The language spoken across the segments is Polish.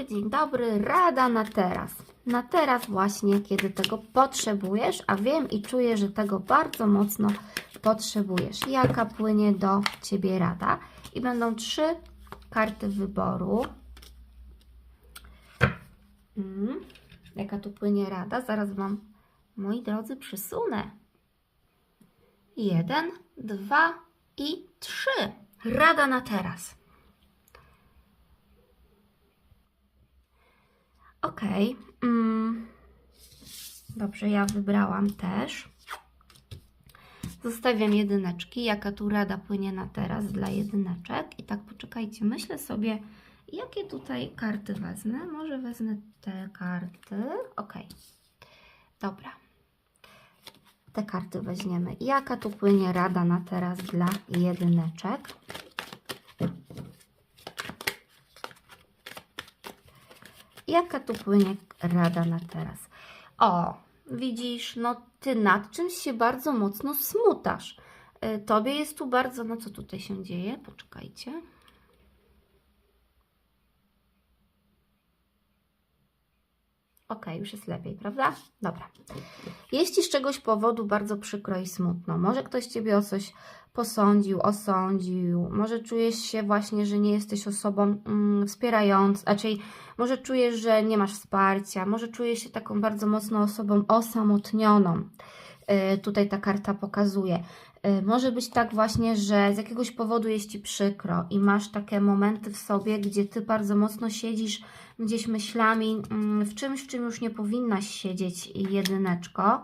dobry, dzień dobry. Rada na teraz. Na teraz właśnie, kiedy tego potrzebujesz, a wiem i czuję, że tego bardzo mocno potrzebujesz. Jaka płynie do Ciebie rada? I będą trzy karty wyboru. Mm, jaka tu płynie rada? Zaraz Wam, moi drodzy, przysunę. Jeden, dwa i trzy. Rada na teraz. Okej. Mm. Dobrze, ja wybrałam też. Zostawiam jedyneczki. Jaka tu rada płynie na teraz dla jedyneczek? I tak poczekajcie, myślę sobie, jakie tutaj karty wezmę. Może wezmę te karty. Okej. Dobra. Te karty weźmiemy. Jaka tu płynie rada na teraz dla jedyneczek? Jaka tu płynie rada na teraz? O, widzisz, no ty nad czymś się bardzo mocno smutasz. Y, Tobie jest tu bardzo, no co tutaj się dzieje? Poczekajcie. Ok, już jest lepiej, prawda? Dobra. Jest Ci z czegoś powodu bardzo przykro i smutno. Może ktoś Ciebie o coś posądził, osądził. Może czujesz się właśnie, że nie jesteś osobą mm, wspierającą, raczej może czujesz, że nie masz wsparcia. Może czujesz się taką bardzo mocną osobą osamotnioną. Yy, tutaj ta karta pokazuje. Yy, może być tak właśnie, że z jakiegoś powodu jest Ci przykro i masz takie momenty w sobie, gdzie Ty bardzo mocno siedzisz gdzieś myślami mm, w czymś, w czym już nie powinnaś siedzieć jedyneczko.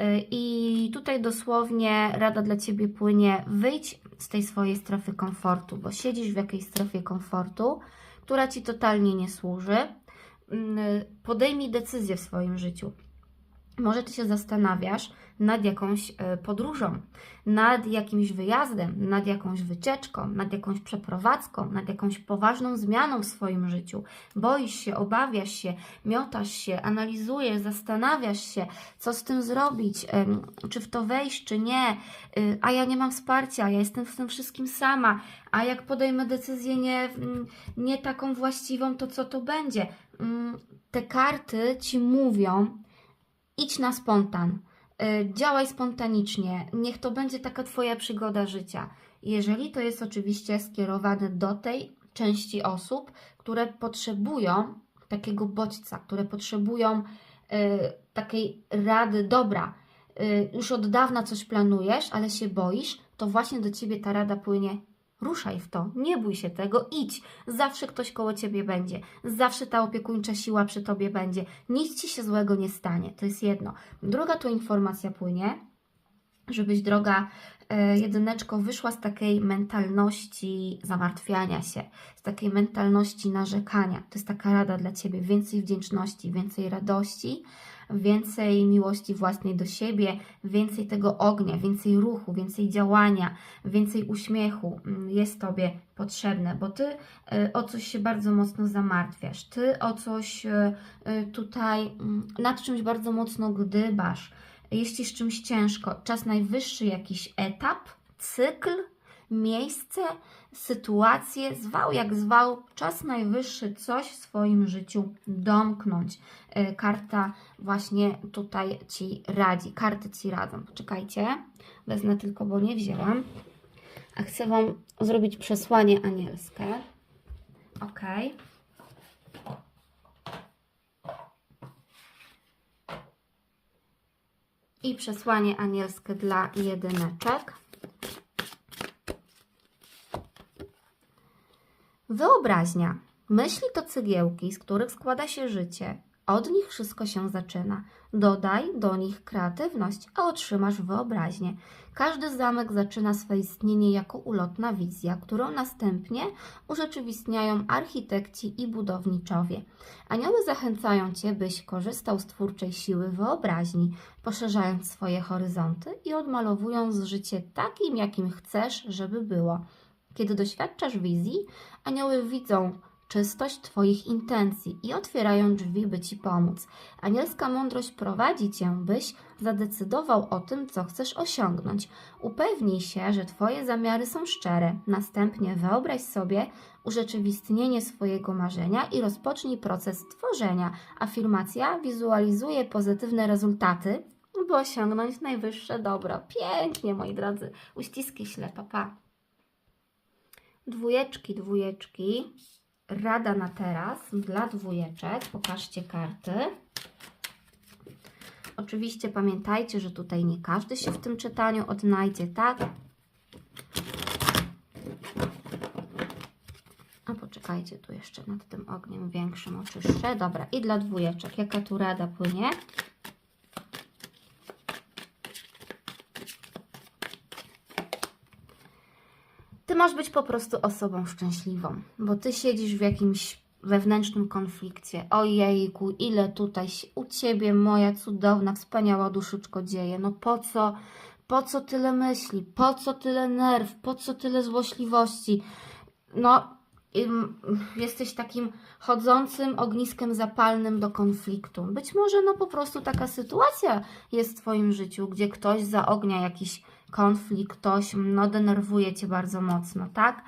Y, I tutaj dosłownie rada dla Ciebie płynie: wyjdź z tej swojej strefy komfortu, bo siedzisz w jakiejś strefie komfortu, która Ci totalnie nie służy. Mm, Podejmij decyzję w swoim życiu. Może Ty się zastanawiasz nad jakąś e, podróżą, nad jakimś wyjazdem, nad jakąś wycieczką, nad jakąś przeprowadzką, nad jakąś poważną zmianą w swoim życiu. Boisz się, obawiasz się, miotasz się, analizujesz, zastanawiasz się, co z tym zrobić, czy w to wejść, czy nie, Y, a ja nie mam wsparcia, ja jestem w tym wszystkim sama, a jak podejmę decyzję nie, mm, nie taką właściwą, to co to będzie? Mm, Te karty Ci mówią, idź na spontan, y, działaj spontanicznie, niech to będzie taka Twoja przygoda życia. Jeżeli to jest oczywiście skierowane do tej części osób, które potrzebują takiego bodźca, które potrzebują y, takiej rady, dobra, y, już od dawna coś planujesz, ale się boisz, to właśnie do Ciebie ta rada płynie. Ruszaj w to, nie bój się tego, idź. Zawsze ktoś koło Ciebie będzie. Zawsze ta opiekuńcza siła przy Tobie będzie. Nic Ci się złego nie stanie. To jest jedno. Druga tu informacja płynie, żebyś droga e, jedyneczko wyszła z takiej mentalności zamartwiania się, z takiej mentalności narzekania. To jest taka rada dla Ciebie. Więcej wdzięczności, więcej radości, więcej miłości własnej do siebie, więcej tego ognia, więcej ruchu, więcej działania, więcej uśmiechu mm, jest Tobie potrzebne, bo Ty y, o coś się bardzo mocno zamartwiasz, Ty o coś y, y, tutaj mm, nad czymś bardzo mocno gdybasz, jest Ci z czymś ciężko, czas najwyższy jakiś etap, cykl, miejsce, sytuację, zwał jak zwał, czas najwyższy coś w swoim życiu domknąć. Y, Karta właśnie tutaj Ci radzi, karty Ci radzą. Poczekajcie, wezmę tylko, bo nie wzięłam. A chcę Wam zrobić przesłanie anielskie. Ok. I przesłanie anielskie dla jedyneczek. Wyobraźnia. Myśli to cegiełki, z których składa się życie. Od nich wszystko się zaczyna. Dodaj do nich kreatywność, a otrzymasz wyobraźnię. Każdy zamek zaczyna swe istnienie jako ulotna wizja, którą następnie urzeczywistniają architekci i budowniczowie. Anioły zachęcają Cię, byś korzystał z twórczej siły wyobraźni, poszerzając swoje horyzonty i odmalowując życie takim, jakim chcesz, żeby było. Kiedy doświadczasz wizji, anioły widzą czystość Twoich intencji i otwierają drzwi, by Ci pomóc. Anielska mądrość prowadzi Cię, byś zadecydował o tym, co chcesz osiągnąć. Upewnij się, że Twoje zamiary są szczere. Następnie wyobraź sobie urzeczywistnienie swojego marzenia i rozpocznij proces tworzenia. Afirmacja wizualizuje pozytywne rezultaty, by osiągnąć najwyższe dobro. Pięknie, moi drodzy. Uściski ślepa, pa. Dwójeczki, dwójeczki. Rada na teraz dla dwójeczek. Pokażcie karty. Oczywiście pamiętajcie, że tutaj nie każdy się w tym czytaniu odnajdzie, tak? A poczekajcie, tu jeszcze nad tym ogniem większym oczyszczę. Dobra, i dla dwójeczek, jaka tu rada płynie? Masz być po prostu osobą szczęśliwą, bo ty siedzisz w jakimś wewnętrznym konflikcie. Ojejku, ile tutaj się u ciebie, moja cudowna, wspaniała duszyczko dzieje. No po co, po co tyle myśli, po co tyle nerw, po co tyle złośliwości? No, jesteś takim chodzącym ogniskiem zapalnym do konfliktu. Być może no po prostu taka sytuacja jest w Twoim życiu, gdzie ktoś zaognia jakiś konflikt, ktoś no denerwuje Cię bardzo mocno, tak?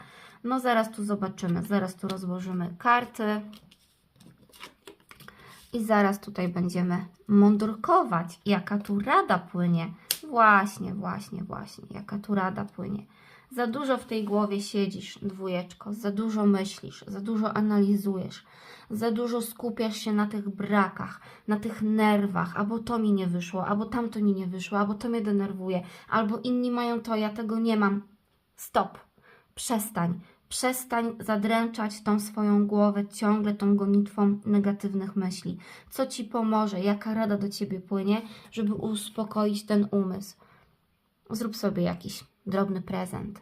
No zaraz tu zobaczymy, zaraz tu rozłożymy karty i zaraz tutaj będziemy mądrkować, jaka tu rada płynie. Właśnie, właśnie, właśnie, jaka tu rada płynie. Za dużo w tej głowie siedzisz, dwójeczko, za dużo myślisz, za dużo analizujesz, za dużo skupiasz się na tych brakach, na tych nerwach, albo to mi nie wyszło, albo tamto mi nie wyszło, albo to mnie denerwuje, albo inni mają to, ja tego nie mam. Stop, przestań, przestań zadręczać tą swoją głowę ciągle tą gonitwą negatywnych myśli. Co Ci pomoże, jaka rada do Ciebie płynie, żeby uspokoić ten umysł? Zrób sobie jakiś drobny prezent.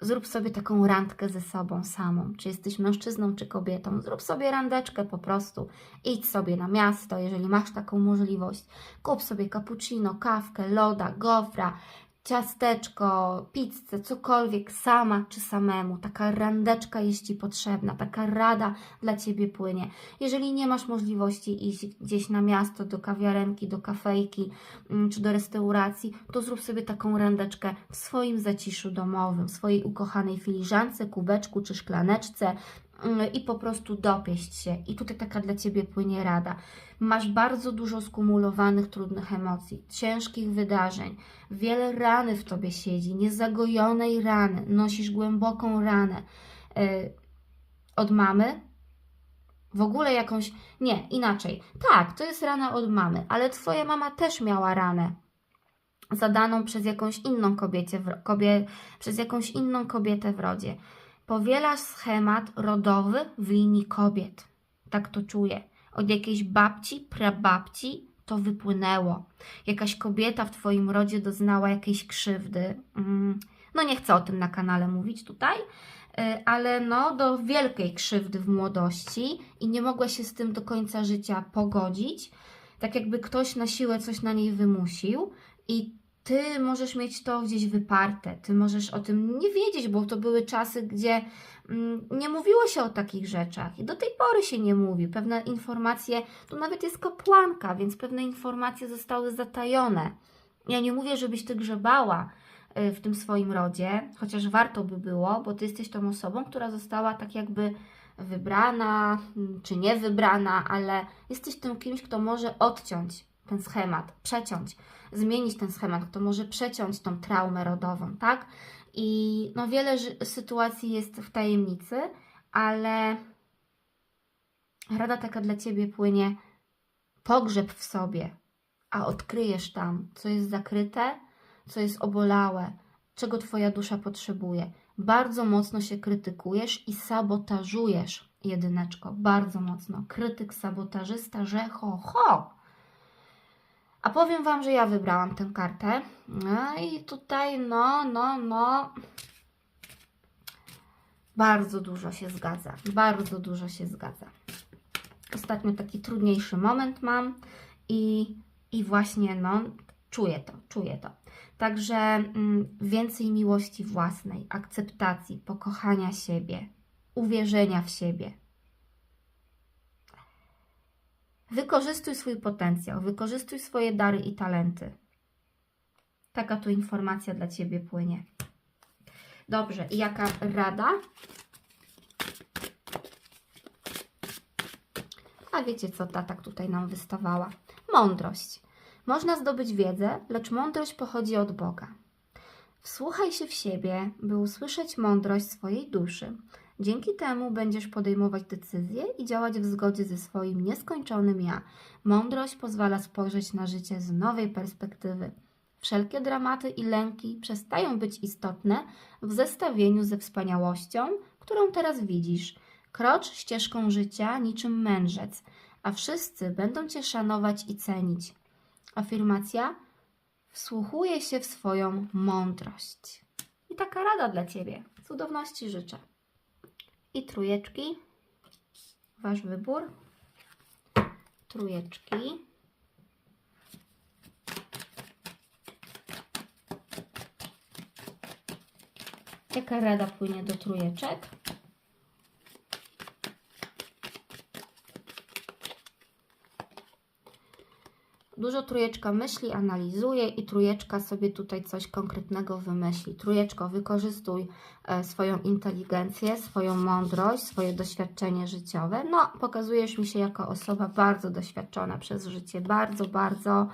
Zrób sobie taką randkę ze sobą samą. Czy jesteś mężczyzną, czy kobietą. Zrób sobie randeczkę po prostu. Idź sobie na miasto, jeżeli masz taką możliwość. Kup sobie cappuccino, kawkę, loda, gofra, ciasteczko, pizzę, cokolwiek, sama czy samemu. Taka randeczka jest Ci potrzebna, taka rada dla Ciebie płynie. Jeżeli nie masz możliwości iść gdzieś na miasto, do kawiarenki, do kafejki mm, czy do restauracji, to zrób sobie taką randeczkę w swoim zaciszu domowym, w swojej ukochanej filiżance, kubeczku czy szklaneczce i po prostu dopieść się. I tutaj taka dla Ciebie płynie rada. Masz bardzo dużo skumulowanych trudnych emocji, ciężkich wydarzeń, wiele rany w Tobie siedzi, niezagojonej rany, nosisz głęboką ranę yy, od mamy, w ogóle jakąś, nie, inaczej, tak, to jest rana od mamy, ale Twoja mama też miała ranę zadaną przez jakąś inną kobiecie, w, kobie, przez jakąś inną kobietę w rodzie. Powielasz schemat rodowy w linii kobiet. Tak to czuję. Od jakiejś babci, prababci to wypłynęło. Jakaś kobieta w Twoim rodzie doznała jakiejś krzywdy. Mm, No nie chcę o tym na kanale mówić tutaj, y, ale no do wielkiej krzywdy w młodości i nie mogła się z tym do końca życia pogodzić. Tak jakby ktoś na siłę coś na niej wymusił i ty możesz mieć to gdzieś wyparte, ty możesz o tym nie wiedzieć, bo to były czasy, gdzie mm, nie mówiło się o takich rzeczach i do tej pory się nie mówi. Pewne informacje, tu nawet jest kapłanka, więc pewne informacje zostały zatajone. Ja nie mówię, żebyś ty grzebała y, w tym swoim rodzie, chociaż warto by było, bo ty jesteś tą osobą, która została tak jakby wybrana, mm, czy nie wybrana, ale jesteś tym kimś, kto może odciąć ten schemat, przeciąć, zmienić ten schemat, kto może przeciąć tą traumę rodową, tak? I no wiele sytuacji jest w tajemnicy, ale rada taka dla Ciebie płynie, pogrzeb w sobie, a odkryjesz tam, co jest zakryte, co jest obolałe, czego Twoja dusza potrzebuje. Bardzo mocno się krytykujesz i sabotażujesz, jedyneczko, bardzo mocno. Krytyk, sabotażysta, że ho, ho. A powiem Wam, że ja wybrałam tę kartę. No i tutaj, no, no, no. Bardzo dużo się zgadza. Bardzo dużo się zgadza. Ostatnio taki trudniejszy moment mam i, i właśnie, no, czuję to, czuję to. Także mm, więcej miłości własnej, akceptacji, pokochania siebie. uwierzenia w siebie. Wykorzystuj swój potencjał, wykorzystuj swoje dary i talenty. Taka tu informacja dla Ciebie płynie. Dobrze, i jaka rada? A wiecie co ta tak tutaj nam wystawała? Mądrość. Można zdobyć wiedzę, lecz mądrość pochodzi od Boga. Wsłuchaj się w siebie, by usłyszeć mądrość swojej duszy. Dzięki temu będziesz podejmować decyzje i działać w zgodzie ze swoim nieskończonym ja. Mądrość pozwala spojrzeć na życie z nowej perspektywy. Wszelkie dramaty i lęki przestają być istotne w zestawieniu ze wspaniałością, którą teraz widzisz. Krocz ścieżką życia niczym mędrzec, a wszyscy będą Cię szanować i cenić. Afirmacja: Wsłuchuję się w swoją mądrość. I taka rada dla Ciebie. Cudowności życzę. I trójeczki. Wasz wybór. Trójeczki. Jaka rada płynie do trójeczek? Dużo trójeczka myśli, analizuje i trójeczka sobie tutaj coś konkretnego wymyśli. Trójeczko, wykorzystuj e, swoją inteligencję, swoją mądrość, swoje doświadczenie życiowe. No, pokazujesz mi się jako osoba bardzo doświadczona przez życie, bardzo, bardzo.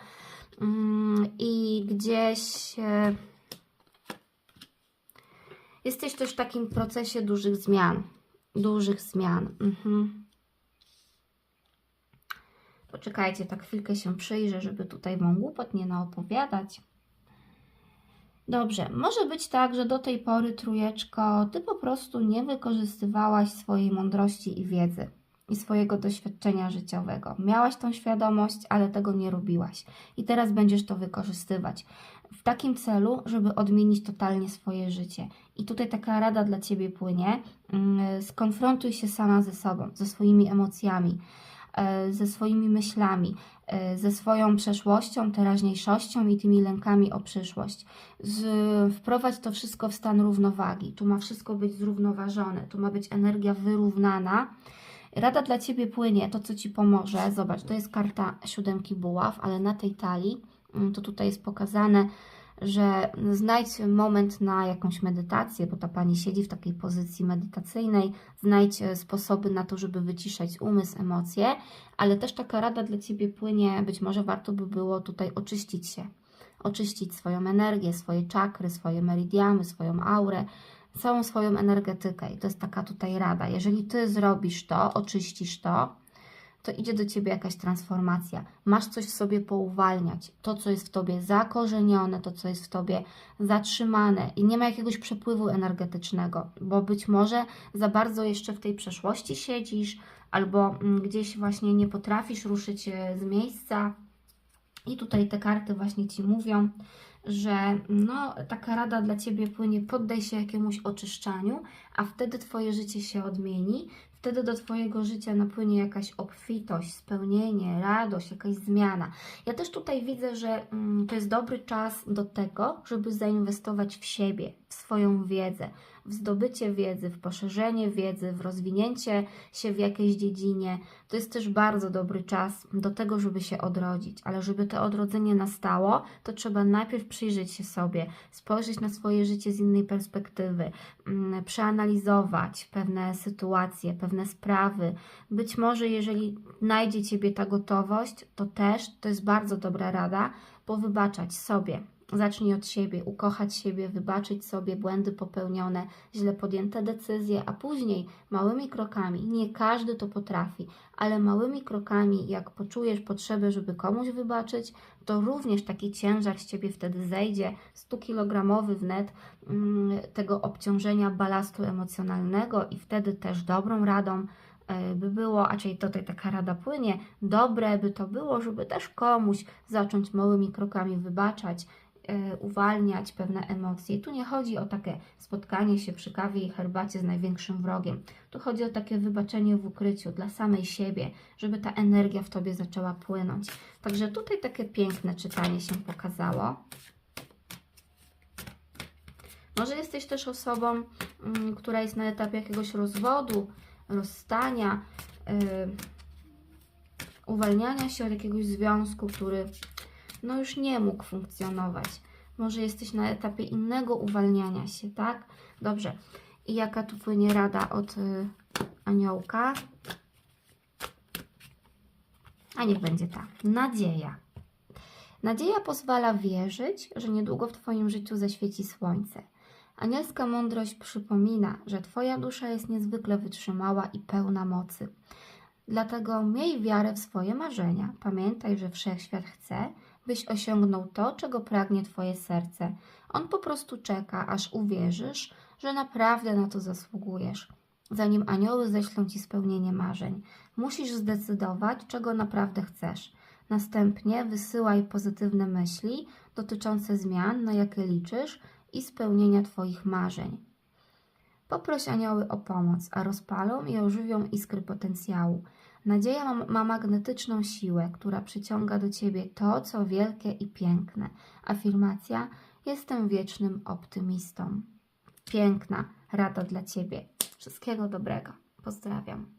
Mm, I gdzieś e, jesteś też w takim procesie dużych zmian. Dużych zmian. Mhm. Poczekajcie, tak chwilkę się przyjrzę, żeby tutaj wam głupot nie naopowiadać. Dobrze, może być tak, że do tej pory, trójeczko, ty po prostu nie wykorzystywałaś swojej mądrości i wiedzy i swojego doświadczenia życiowego. Miałaś tą świadomość, ale tego nie robiłaś. I teraz będziesz to wykorzystywać w takim celu, żeby odmienić totalnie swoje życie. I tutaj taka rada dla ciebie płynie: mm, skonfrontuj się sama ze sobą, ze swoimi emocjami ze swoimi myślami, e, ze swoją przeszłością, teraźniejszością i tymi lękami o przyszłość. Z, wprowadź to wszystko w stan równowagi. Tu ma wszystko być zrównoważone, tu ma być energia wyrównana. Rada dla Ciebie płynie, to co Ci pomoże. Zobacz, to jest karta siódemki buław, ale na tej talii mm, to tutaj jest pokazane, że znajdź moment na jakąś medytację, bo ta Pani siedzi w takiej pozycji medytacyjnej, znajdź e, sposoby na to, żeby wyciszać umysł, emocje, ale też taka rada dla Ciebie płynie, być może warto by było tutaj oczyścić się, oczyścić swoją energię, swoje czakry, swoje meridiany, swoją aurę, całą swoją energetykę. I to jest taka tutaj rada. Jeżeli Ty zrobisz to, oczyścisz to, to idzie do Ciebie jakaś transformacja. Masz coś w sobie pouwalniać. To, co jest w Tobie zakorzenione, to, co jest w Tobie zatrzymane i nie ma jakiegoś przepływu energetycznego, bo być może za bardzo jeszcze w tej przeszłości siedzisz albo mm, gdzieś właśnie nie potrafisz ruszyć e, z miejsca. I tutaj te karty właśnie Ci mówią, że no, taka rada dla Ciebie płynie, poddaj się jakiemuś oczyszczaniu, a wtedy Twoje życie się odmieni, wtedy do Twojego życia napłynie jakaś obfitość, spełnienie, radość, jakaś zmiana. Ja też tutaj widzę, że mm, to jest dobry czas do tego, żeby zainwestować w siebie, w swoją wiedzę, w zdobycie wiedzy, w poszerzenie wiedzy, w rozwinięcie się w jakiejś dziedzinie. To jest też bardzo dobry czas do tego, żeby się odrodzić, ale żeby to odrodzenie nastało, to trzeba najpierw przyjrzeć się sobie, spojrzeć na swoje życie z innej perspektywy, mm, przeanalizować pewne sytuacje, pewne sprawy. Być może, jeżeli znajdzie Ciebie ta gotowość, to też to jest bardzo dobra rada, powybaczać sobie Zacznij od siebie, ukochać siebie, wybaczyć sobie błędy popełnione, źle podjęte decyzje, a później małymi krokami, nie każdy to potrafi, ale małymi krokami, jak poczujesz potrzebę, żeby komuś wybaczyć, to również taki ciężar z ciebie wtedy zejdzie, 100-kilogramowy wnet mm, tego obciążenia balastu emocjonalnego i wtedy też dobrą radą e, by było, a czyli tutaj taka rada płynie, dobre by to było, żeby też komuś zacząć małymi krokami wybaczać, uwalniać pewne emocje. Tu nie chodzi o takie spotkanie się przy kawie i herbacie z największym wrogiem. Tu chodzi o takie wybaczenie w ukryciu dla samej siebie, żeby ta energia w Tobie zaczęła płynąć. Także tutaj takie piękne czytanie się pokazało. Może jesteś też osobą, mm, która jest na etapie jakiegoś rozwodu, rozstania, yy, uwalniania się od jakiegoś związku, który no już nie mógł funkcjonować. Może jesteś na etapie innego uwalniania się, tak? Dobrze. I jaka tu płynie rada od y, aniołka? A niech będzie ta. Nadzieja. Nadzieja pozwala wierzyć, że niedługo w Twoim życiu zaświeci słońce. Anielska mądrość przypomina, że Twoja dusza jest niezwykle wytrzymała i pełna mocy. Dlatego miej wiarę w swoje marzenia. Pamiętaj, że wszechświat chce, byś osiągnął to, czego pragnie Twoje serce. On po prostu czeka, aż uwierzysz, że naprawdę na to zasługujesz. Zanim anioły ześlą Ci spełnienie marzeń, musisz zdecydować, czego naprawdę chcesz. Następnie wysyłaj pozytywne myśli dotyczące zmian, na jakie liczysz i spełnienia Twoich marzeń. Poproś anioły o pomoc, a rozpalą i ożywią iskry potencjału. Nadzieja ma, ma magnetyczną siłę, która przyciąga do Ciebie to, co wielkie i piękne. Afirmacja: Jestem wiecznym optymistą. Piękna rada dla Ciebie. Wszystkiego dobrego. Pozdrawiam.